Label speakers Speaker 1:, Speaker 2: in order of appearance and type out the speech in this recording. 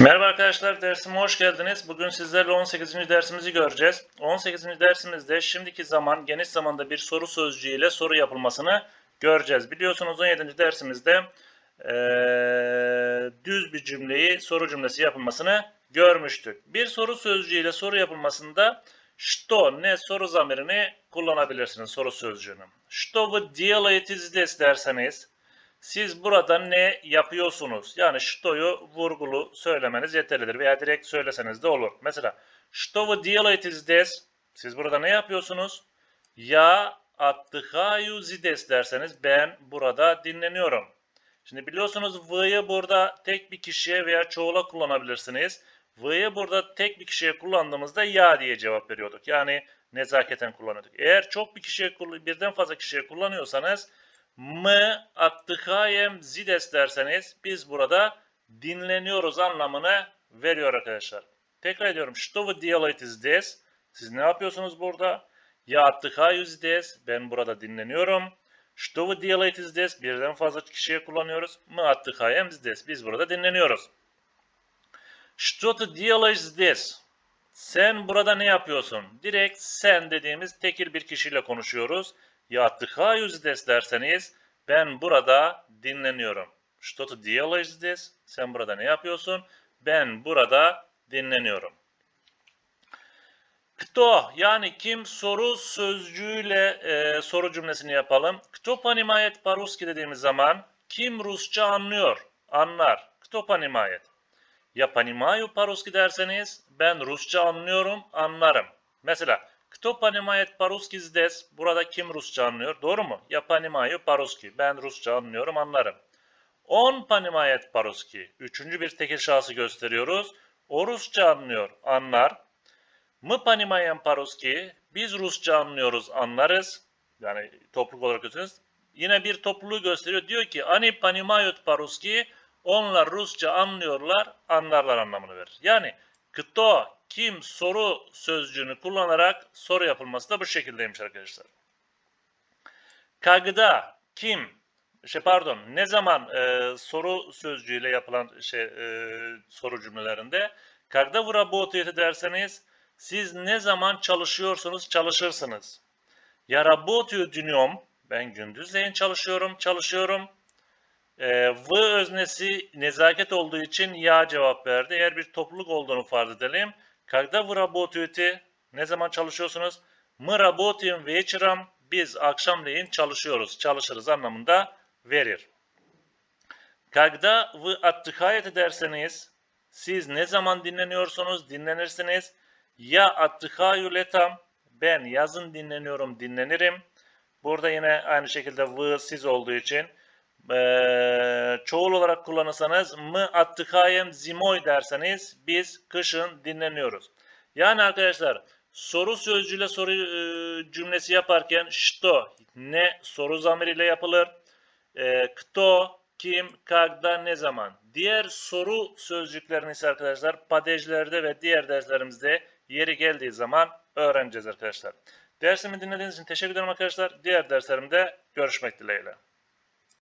Speaker 1: Merhaba arkadaşlar, dersime hoş geldiniz. Bugün sizlerle 18. dersimizi göreceğiz. 18. dersimizde şimdiki zaman, geniş zamanda bir soru sözcüğü ile soru yapılmasını göreceğiz. Biliyorsunuz 17. dersimizde eee, düz bir cümleyi soru cümlesi yapılmasını görmüştük. Bir soru sözcüğü ile soru yapılmasında što, ne soru zamirini kullanabilirsiniz soru sözcüğünü. Što вы делаете здесь derseniz siz burada ne yapıyorsunuz? Yani ştoyu vurgulu söylemeniz yeterlidir veya direkt söyleseniz de olur. Mesela ştovu diyalaytizides siz burada ne yapıyorsunuz? Ya attıhayu zides derseniz ben burada dinleniyorum. Şimdi biliyorsunuz v'yi burada tek bir kişiye veya çoğula kullanabilirsiniz. V'yi burada tek bir kişiye kullandığımızda ya diye cevap veriyorduk. Yani nezaketen kullanıyorduk. Eğer çok bir kişiye birden fazla kişiye kullanıyorsanız m İttikayem zides derseniz biz burada dinleniyoruz anlamını veriyor arkadaşlar. Tekrar ediyorum. Stovu dialoid is this. Siz ne yapıyorsunuz burada? Ya attıkayü zides. Ben burada dinleniyorum. Stovu dialoid is this. Birden fazla kişiye kullanıyoruz. Mı attıkayem zides. Biz burada dinleniyoruz. Stovu dialoid is this. Sen burada ne yapıyorsun? Direkt sen dediğimiz tekil bir kişiyle konuşuyoruz. Ya attıkayü zides derseniz ben burada dinleniyorum. Что ты делаешь здесь? Sen burada ne yapıyorsun? Ben burada dinleniyorum. Кто yani kim soru sözcüğüyle e, soru cümlesini yapalım. Кто понимает по-русски dediğimiz zaman kim Rusça anlıyor? Anlar. Кто понимает? Ya понимаю по-русски derseniz ben Rusça anlıyorum, anlarım. Mesela Кто понимает по-русски здесь? Burada kim Rusça anlıyor? Doğru mu? Я понимаю по-русски. Ben Rusça anlıyorum, anlarım. Он понимает по-русски. Üçüncü bir tekil şahsı gösteriyoruz. O Rusça anlıyor, anlar. Мы понимаем по-русски. Biz Rusça anlıyoruz, anlarız. Yani topluluk olarak gösteriyoruz. Yine bir topluluğu gösteriyor. Diyor ki Они понимают по-русски. Onlar Rusça anlıyorlar, anlarlar anlamını verir. Yani кто, kim soru sözcüğünü kullanarak soru yapılması da bu şekildeymiş arkadaşlar. Kagda kim şey pardon ne zaman e, soru sözcüğüyle yapılan şey e, soru cümlelerinde kagda vura botiyeti derseniz siz ne zaman çalışıyorsunuz çalışırsınız. Ya rabotiyo dünyom ben gündüzleyin çalışıyorum çalışıyorum. E, v öznesi nezaket olduğu için ya cevap verdi. Eğer bir topluluk olduğunu farz edelim. Когда вы работаете? Ne zaman çalışıyorsunuz? Мы работаем вечером. Biz akşamleyin çalışıyoruz, çalışırız anlamında verir. Когда вы отдыхаете derseniz siz ne zaman dinleniyorsunuz, dinlenirsiniz. Ya отдыхаю летом. Ben yazın dinleniyorum, dinlenirim. Burada yine aynı şekilde v siz olduğu için e, çoğul olarak kullanırsanız mı attıkayem zimoy derseniz biz kışın dinleniyoruz. Yani arkadaşlar soru sözcüğüyle soru e, cümlesi yaparken şto ne soru zamiriyle yapılır. E, kto, kim, kagda, ne zaman. Diğer soru sözcüklerini ise arkadaşlar padejlerde ve diğer derslerimizde yeri geldiği zaman öğreneceğiz arkadaşlar. Dersimi dinlediğiniz için teşekkür ederim arkadaşlar. Diğer derslerimde görüşmek dileğiyle.